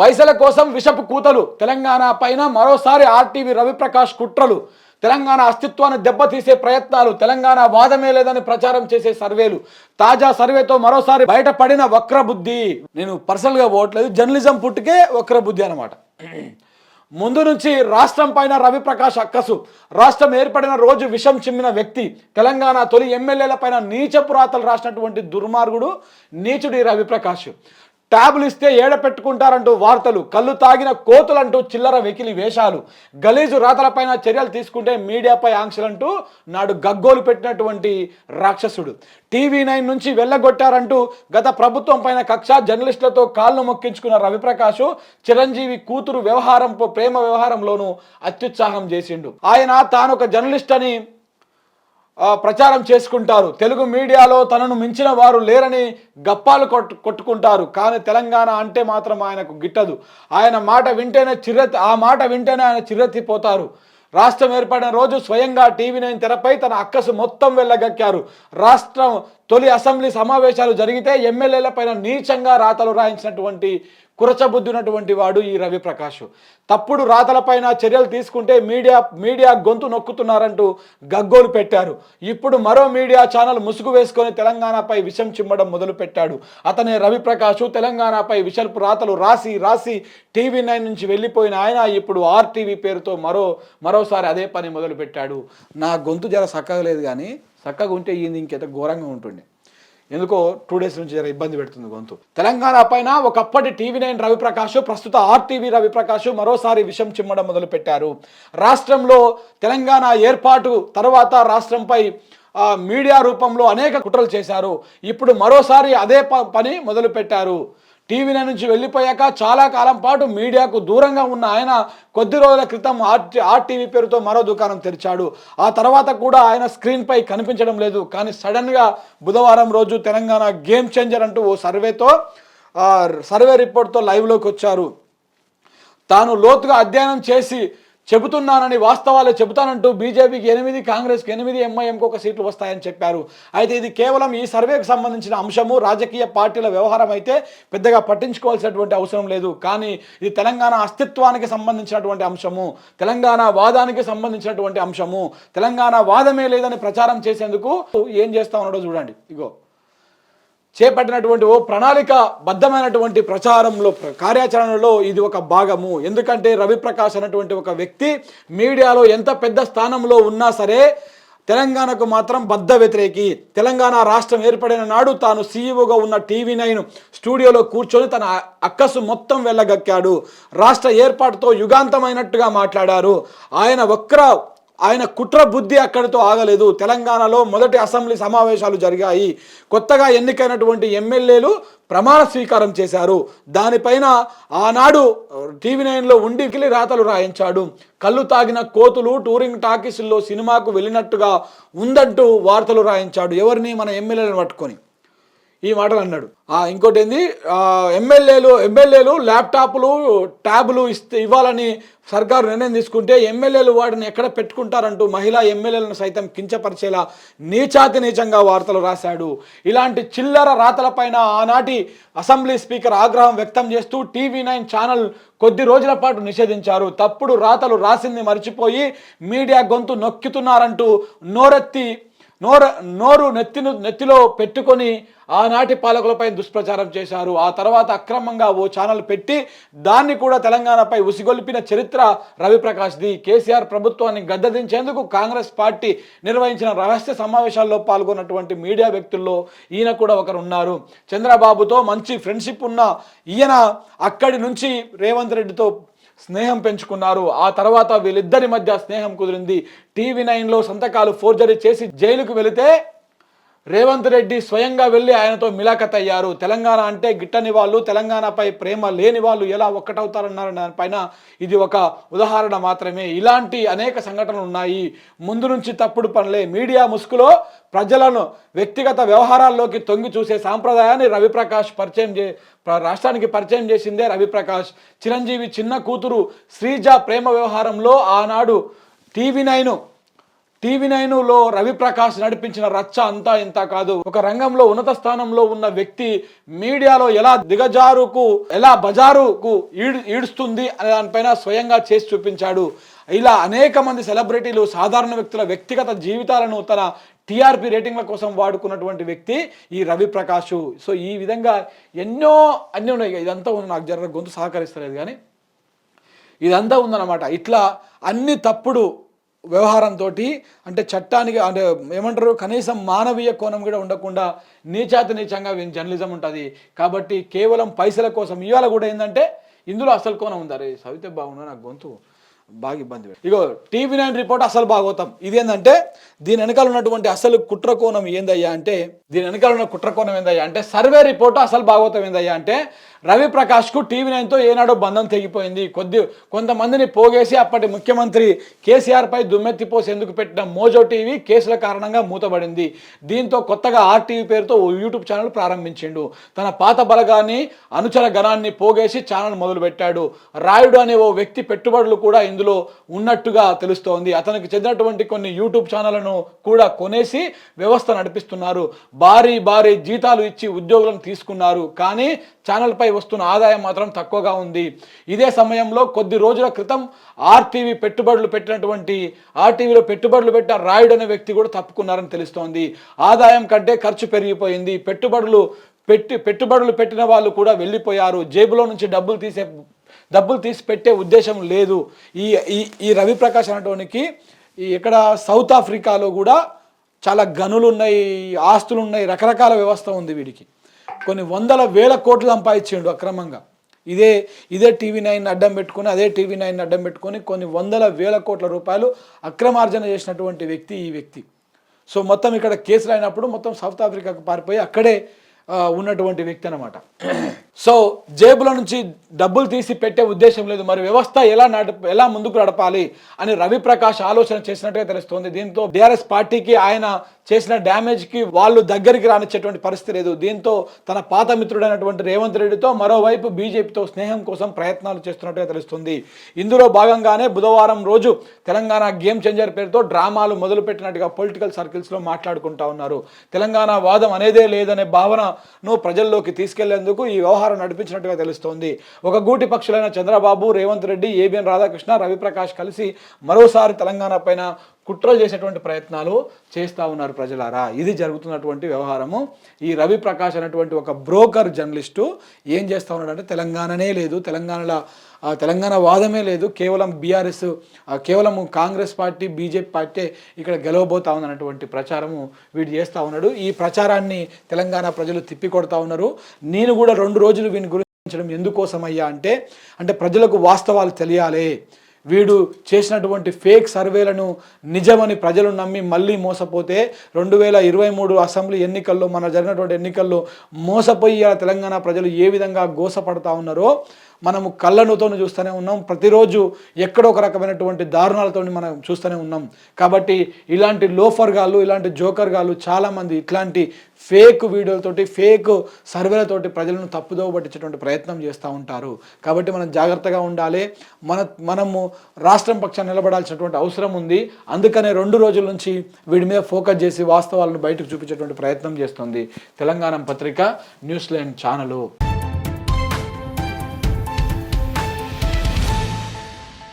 పైసల కోసం విషపు కూతలు. తెలంగాణ పైన మరోసారి ఆర్టీవీ రవిప్రకాష్ కుట్రలు. తెలంగాణ అస్తిత్వాన్ని దెబ్బతీసే ప్రయత్నాలు. తెలంగాణ వాదమే లేదని ప్రచారం చేసే సర్వేలు. తాజా సర్వేతో మరోసారి బయటపడిన వక్రబుద్ధి. నేను పర్సనల్గా పోవట్లేదు. జర్నలిజం పుట్టుకే వక్రబుద్ధి అనమాట ముందు నుంచి రాష్ట్రం పైన రవిప్రకాష్ అక్కసు. రాష్ట్రం ఏర్పడిన రోజు విషం చిమ్మిన వ్యక్తి. తెలంగాణ తొలి ఎమ్మెల్యేల పైన నీచపు రాతలు రాసినటువంటి దుర్మార్గుడు నీచుడి రవిప్రకాష్. ట్యాబులు ఇస్తే ఏడ పెట్టుకుంటారంటూ వార్తలు. కళ్ళు తాగిన కోతులంటూ చిల్లర వెకిలి వేషాలు. గలీజు రాతలపైన చర్యలు తీసుకుంటే మీడియాపై ఆంక్షలంటూ నాడు గగ్గోలు పెట్టినటువంటి రాక్షసుడు. టీవీ నైన్ నుంచి వెళ్ళగొట్టారంటూ గత ప్రభుత్వం పైన కక్ష జర్నలిస్టులతో కాళ్ళు మొక్కించుకున్న రవిప్రకాష్ చిరంజీవి కూతురు వ్యవహారం ప్రేమ వ్యవహారంలోనూ అత్యుత్సాహం చేసిండు. ఆయన తాను ఒక జర్నలిస్ట్ అని ప్రచారం చేసుకుంటారు. తెలుగు మీడియాలో తనను మించిన వారు లేరని గప్పాలు కొట్టు కొట్టుకుంటారు. కానీ తెలంగాణ అంటే మాత్రం ఆయనకు గిట్టదు. ఆయన మాట వింటేనే చిర్రెత్తి ఆ మాట వింటేనే ఆయన చిర్రెత్తిపోతారు. రాష్ట్రం ఏర్పడిన రోజు స్వయంగా టీవీ నైన్ తెరపై తన అక్కసు మొత్తం వెళ్ళగక్కారు రాష్ట్రం తొలి అసెంబ్లీ సమావేశాలు జరిగితే ఎమ్మెల్యేల పైన నీచంగా రాతలు రాయించినటువంటి కురచబుద్ధి ఉన్నటువంటి వాడు ఈ రవిప్రకాష్ తప్పుడు రాతలపైన చర్యలు తీసుకుంటే మీడియా మీడియా గొంతు నొక్కుతున్నారంటూ గగ్గోలు పెట్టారు. ఇప్పుడు మరో మీడియా ఛానల్ ముసుగు వేసుకొని తెలంగాణపై విషం చిమ్మడం మొదలుపెట్టాడు. అతనే రవిప్రకాష్ తెలంగాణపై విషల్పు రాతలు రాసి రాసి టీవీ నైన్ నుంచి వెళ్ళిపోయిన ఆయన ఇప్పుడు ఆర్టీవీ పేరుతో మరో మరోసారి అదే పని మొదలుపెట్టాడు. నా గొంతు జర చక్కగా లేదు కానీ చక్కగా ఉంటే ఈయన ఇంకెంత ఘోరంగా ఉంటుండే. ఎందుకో టూ డేస్ నుంచి జర ఇబ్బంది పెడుతుంది గొంతు. తెలంగాణ పైన ఒకప్పటి టీవీ నైన్ రవిప్రకాష్ ప్రస్తుత ఆర్టీవీ రవిప్రకాష్ మరోసారి విషం చిమ్మడం మొదలు పెట్టారు రాష్ట్రంలో తెలంగాణ ఏర్పాటు తర్వాత రాష్ట్రంపై మీడియా రూపంలో అనేక కుట్రలు చేశారు. ఇప్పుడు మరోసారి అదే ప- పని మొదలు పెట్టారు టీవీ నుంచి వెళ్ళిపోయాక చాలా కాలం పాటు మీడియాకు దూరంగా ఉన్న ఆయన కొద్ది రోజుల క్రితం ఆర్టీవీ పేరుతో మరో దుకాణం తెరిచాడు. ఆ తర్వాత కూడా ఆయన స్క్రీన్పై కనిపించడం లేదు. కానీ సడన్గా బుధవారం రోజు తెలంగాణ గేమ్ చేంజర్ అంటూ ఓ సర్వేతో సర్వే రిపోర్ట్తో లైవ్లోకి వచ్చారు. తాను లోతుగా అధ్యయనం చేసి చెబుతున్నానని వాస్తవాలు చెబుతానంటూ బీజేపీకి ఎనిమిది కాంగ్రెస్కి ఎనిమిది ఎంఐఎంకి ఒక సీట్లు వస్తాయని చెప్పారు. అయితే ఇది కేవలం ఈ సర్వేకి సంబంధించిన అంశము. రాజకీయ పార్టీల వ్యవహారం అయితే పెద్దగా పట్టించుకోవాల్సినటువంటి అవసరం లేదు. కానీ ఇది తెలంగాణ అస్తిత్వానికి సంబంధించినటువంటి అంశము. తెలంగాణ వాదానికి సంబంధించినటువంటి అంశము. తెలంగాణ వాదమే లేదని ప్రచారం చేసేందుకు ఏం చేస్తా ఉన్నాడో చూడండి. ఇగో. చేపట్టినటువంటి ఓ ప్రణాళిక బద్ధమైనటువంటి ప్రచారంలో ప్ర- కార్యాచరణలో ఇది ఒక భాగము. ఎందుకంటే రవిప్రకాష్ అనేటువంటి ఒక వ్యక్తి మీడియాలో ఎంత పెద్ద స్థానంలో ఉన్నా సరే తెలంగాణకు మాత్రం బద్ధ వ్యతిరేకి. తెలంగాణ రాష్ట్రం ఏర్పడిన నాడు తాను సీఈఓగా ఉన్న టీవీ నైన్ స్టూడియోలో కూర్చొని తన అక్కసు మొత్తం వెళ్ళగక్కాడు రాష్ట్ర ఏర్పాటుతో యుగాంతమైనట్టుగా మాట్లాడారు. ఆయన వక్ర ఆయన కుట్ర బుద్ధి అక్కడితో ఆగలేదు. తెలంగాణలో మొదటి అసెంబ్లీ సమావేశాలు జరిగాయి. కొత్తగా ఎన్నికైనటువంటి ఎమ్మెల్యేలు ప్రమాణ స్వీకారం చేశారు. దానిపైన ఆనాడు టీవీ నైన్లో ఉండి కిలి రాతలు రాయించాడు. కళ్ళు తాగిన కోతులు టూరింగ్ టాకీసుల్లో సినిమాకు వెళ్ళినట్టుగా ఉందంటూ వార్తలు రాయించాడు. ఎవరిని? మన ఎమ్మెల్యేలను పట్టుకొని. ఈ మాటలు అన్నాడు. ఆ, ఇంకోటి ఏంది ఎమ్మెల్యేలు ఎమ్మెల్యేలు ల్యాప్టాప్లు ట్యాబులు ఇస్తే ఇవ్వాలని సర్కారు నిర్ణయం తీసుకుంటే ఎమ్మెల్యేలు వాటిని ఎక్కడ పెట్టుకుంటారంటూ మహిళా ఎమ్మెల్యేలను సైతం కించపరిచేలా నీచాతి నీచంగా వార్తలు రాశాడు. ఇలాంటి చిల్లర రాతలపైన ఆనాటి అసెంబ్లీ స్పీకర్ ఆగ్రహం వ్యక్తం చేస్తూ టీవీ నైన్ ఛానల్ కొద్ది రోజుల పాటు నిషేధించారు. తప్పుడు రాతలు రాసింది మర్చిపోయి మీడియా గొంతు నొక్కుతున్నారంటూ నోరెత్తి నోర నోరు నెత్తిను నెత్తిలో పెట్టుకొని ఆనాటి పాలకులపై దుష్ప్రచారం చేశారు. ఆ తర్వాత అక్రమంగా ఓ ఛానల్ పెట్టి దాన్ని కూడా తెలంగాణపై ఉసిగొల్పిన చరిత్ర రవిప్రకాష్ది. కేసీఆర్ ప్రభుత్వాన్ని గద్దదించేందుకు కాంగ్రెస్ పార్టీ నిర్వహించిన రహస్య సమావేశాల్లో పాల్గొన్నటువంటి మీడియా వ్యక్తుల్లో ఈయన కూడా ఒకరు ఉన్నారు చంద్రబాబుతో మంచి ఫ్రెండ్షిప్ ఉన్న ఈయన అక్కడి నుంచి రేవంత్ రెడ్డితో స్నేహం పెంచుకున్నారు. ఆ తర్వాత వీళ్ళిద్దరి మధ్య స్నేహం కుదిరింది. టీవీ నైన్లో సంతకాలు ఫోర్జరీ చేసి జైలుకు వెళితే రేవంత్ రెడ్డి స్వయంగా వెళ్ళి ఆయనతో మిలాఖత్ అయ్యారు. తెలంగాణ అంటే గిట్టని వాళ్ళు తెలంగాణపై ప్రేమ లేని వాళ్ళు ఎలా ఒక్కటవుతారన్నారు? దానిపైన ఇది ఒక ఉదాహరణ మాత్రమే. ఇలాంటి అనేక సంఘటనలు ఉన్నాయి. ముందు నుంచి తప్పుడు పనులే. మీడియా ముసుగులో ప్రజలను వ్యక్తిగత వ్యవహారాల్లోకి తొంగి చూసే సాంప్రదాయాన్ని రవిప్రకాష్ పరిచయం చే రాష్ట్రానికి పరిచయం చేసిందే రవిప్రకాష్. చిరంజీవి చిన్న కూతురు శ్రీజ ప్రేమ వ్యవహారంలో ఆనాడు టీవీ నైను టీవీ నైన్లో రవిప్రకాష్ నడిపించిన రచ్చ అంతా ఇంత కాదు. ఒక రంగంలో ఉన్నత స్థానంలో ఉన్న వ్యక్తి మీడియాలో ఎలా దిగజారుకు ఎలా బజారుకు ఈడు ఈడుస్తుంది అనే దానిపైన స్వయంగా చేసి చూపించాడు. ఇలా అనేక మంది సెలబ్రిటీలు సాధారణ వ్యక్తుల వ్యక్తిగత జీవితాలను తన టీఆర్పీ రేటింగ్ల కోసం వాడుకున్నటువంటి వ్యక్తి ఈ రవి ప్రకాష్ సో ఈ విధంగా ఎన్నో అన్నీ ఉన్నాయి. ఇదంతా ఉంది. నాకు జర గొంతు సహకరిస్తలేదు కానీ ఇదంతా ఉందన్నమాట. ఇట్లా అన్ని తప్పుడు వ్యవహారంతో అంటే చట్టానికి అంటే ఏమంటారు? కనీసం మానవీయ కోణం కూడా ఉండకుండా నీచాతి నీచంగా జర్నలిజం ఉంటుంది. కాబట్టి కేవలం పైసల కోసం ఇవాళ కూడా ఏంటంటే ఇందులో అసలు కోణం ఉంది? అరే సవితే బాగున్నా నాకు గొంతు. బాగా ఇబ్బంది ఇగో టీవీ నైన్ రిపోర్ట్ అసలు భాగవతం ఇది ఏంటంటే దీని వెనకాల ఉన్నటువంటి అసలు కుట్ర కోణం ఏందయ్యా అంటే దీని వెనకాల ఉన్న కుట్ర కోణం ఏందయ్యా అంటే సర్వే రిపోర్ట్ అసలు భాగవతం ఏందయ్యా అంటే రవి ప్రకాష్కు టీవీ నైన్తో ఏనాడో బంధం తెగిపోయింది. కొద్ది కొంతమందిని పోగేసి అప్పటి ముఖ్యమంత్రి కేసీఆర్ పై దుమ్మెత్తిపోసి పెట్టిన మోజో టీవీ కేసుల కారణంగా మూతబడింది. దీంతో కొత్తగా ఆర్టీవీ పేరుతో ఓ యూట్యూబ్ ఛానల్ ప్రారంభించిండు. తన పాత బలగాన్ని అనుచర గణాన్ని పోగేసి ఛానల్ మొదలుపెట్టాడు. రాయుడు అనే ఓ వ్యక్తి పెట్టుబడులు కూడా ఇందులో ఉన్నట్టుగా తెలుస్తోంది. అతనికి చెందినటువంటి కొన్ని యూట్యూబ్ ఛానళ్ళను కూడా కొనేసి వ్యవస్థ నడిపిస్తున్నారు. భారీ భారీ జీతాలు ఇచ్చి ఉద్యోగులను తీసుకున్నారు. కానీ ఛానల్పై వస్తున్న ఆదాయం మాత్రం తక్కువగా ఉంది. ఇదే సమయంలో కొద్ది రోజుల క్రితం ఆర్టీవీ పెట్టుబడులు పెట్టినటువంటి ఆర్టీవీలో పెట్టుబడులు పెట్టిన రాయుడు అనే వ్యక్తి కూడా తప్పుకున్నారని తెలుస్తోంది. ఆదాయం కంటే ఖర్చు పెరిగిపోయింది. పెట్టుబడులు పెట్టి పెట్టుబడులు పెట్టిన వాళ్ళు కూడా వెళ్ళిపోయారు. జేబులో నుంచి డబ్బులు తీసే డబ్బులు తీసి పెట్టే ఉద్దేశం లేదు. ఈ ఈ ఈ రవిప్రకాష్ అనేటోనికి ఈ ఇక్కడ సౌత్ ఆఫ్రికాలో కూడా చాలా గనులు ఉన్నాయి ఆస్తులు ఉన్నాయి రకరకాల వ్యవస్థ ఉంది వీడికి. కొన్ని వందల వేల కోట్లు సంపాదించిండు అక్రమంగా. ఇదే ఇదే టీవీ నైన్ అడ్డం పెట్టుకొని అదే టీవీ నైన్ అడ్డం పెట్టుకొని కొన్ని వందల వేల కోట్ల రూపాయలు అక్రమార్జన చేసినటువంటి వ్యక్తి ఈ వ్యక్తి. సో మొత్తం ఇక్కడ కేసులు అయినప్పుడు మొత్తం సౌత్ ఆఫ్రికాకు పారిపోయి అక్కడే ఉన్నటువంటి వ్యక్తి అనమాట సో జేబుల నుంచి డబ్బులు తీసి పెట్టే ఉద్దేశం లేదు. మరి వ్యవస్థ ఎలా నడ ఎలా ముందుకు నడపాలి అని రవి ప్రకాష్ ఆలోచన చేసినట్టుగా తెలుస్తోంది. దీంతో బీఆర్ఎస్ పార్టీకి ఆయన చేసిన డ్యామేజ్కి వాళ్ళు దగ్గరికి రానిచ్చేటువంటి పరిస్థితి లేదు. దీంతో తన పాత మిత్రుడైనటువంటి రేవంత్ రెడ్డితో మరోవైపు బీజేపీతో స్నేహం కోసం ప్రయత్నాలు చేస్తున్నట్టుగా తెలుస్తుంది. ఇందులో భాగంగానే బుధవారం రోజు తెలంగాణ గేమ్ చేంజర్ పేరుతో డ్రామాలు మొదలుపెట్టినట్టుగా పొలిటికల్ సర్కిల్స్లో మాట్లాడుకుంటా ఉన్నారు. తెలంగాణ వాదం అనేదే లేదనే భావనను ప్రజల్లోకి తీసుకెళ్ళేందుకు ఈ వ్యవహారం నడిపించినట్టుగా తెలుస్తోంది. ఒక గూటి పక్షులైన చంద్రబాబు రేవంత్ రెడ్డి ఏబిఎన్ రాధాకృష్ణ రవిప్రకాష్ కలిసి మరోసారి తెలంగాణ పైన కుట్రలు చేసేటువంటి ప్రయత్నాలు చేస్తూ ఉన్నారు ప్రజలారా. ఇది జరుగుతున్నటువంటి వ్యవహారము. ఈ రవి ప్రకాష్ అనేటువంటి ఒక బ్రోకర్ జర్నలిస్టు ఏం చేస్తూ ఉన్నాడంటే తెలంగాణనే లేదు తెలంగాణలో తెలంగాణ వాదమే లేదు కేవలం బీఆర్ఎస్ కేవలం కాంగ్రెస్ పార్టీ బీజేపీ పార్టీ ఇక్కడ గెలవబోతా ఉందన్నటువంటి ప్రచారము వీడు చేస్తూ ఉన్నాడు. ఈ ప్రచారాన్ని తెలంగాణ ప్రజలు తిప్పికొడతా ఉన్నారు. నేను కూడా రెండు రోజులు వీని గురించడం ఎందుకోసమయ్యా అంటే అంటే ప్రజలకు వాస్తవాలు తెలియాలి. వీడు చేసినటువంటి ఫేక్ సర్వేలను నిజమని ప్రజలు నమ్మి మళ్ళీ మోసపోతే రెండు వేల ఇరవై మూడు అసెంబ్లీ ఎన్నికల్లో మన జరిగినటువంటి ఎన్నికల్లో మోసపోయి తెలంగాణ ప్రజలు ఏ విధంగా గోసపడతా ఉన్నారో మనము కళ్ళనుతో చూస్తూనే ఉన్నాం. ప్రతిరోజు ఎక్కడో ఒక రకమైనటువంటి దారుణాలతో మనం చూస్తూనే ఉన్నాం. కాబట్టి ఇలాంటి లోఫర్ గాళ్ళు ఇలాంటి జోకర్ గాళ్ళు చాలామంది ఇట్లాంటి ఫేక్ వీడియోలతోటి ఫేక్ సర్వేలతోటి ప్రజలను తప్పుదోవ పట్టించేటువంటి ప్రయత్నం చేస్తూ ఉంటారు. కాబట్టి మనం జాగ్రత్తగా ఉండాలి. మన మనము రాష్ట్రం పక్షాన్ని నిలబడాల్సినటువంటి అవసరం ఉంది. అందుకనే రెండు రోజుల నుంచి వీడి మీద ఫోకస్ చేసి వాస్తవాలను బయటకు చూపించేటువంటి ప్రయత్నం చేస్తుంది. తెలంగాణ పత్రిక న్యూస్ లైన్ ఛానలు.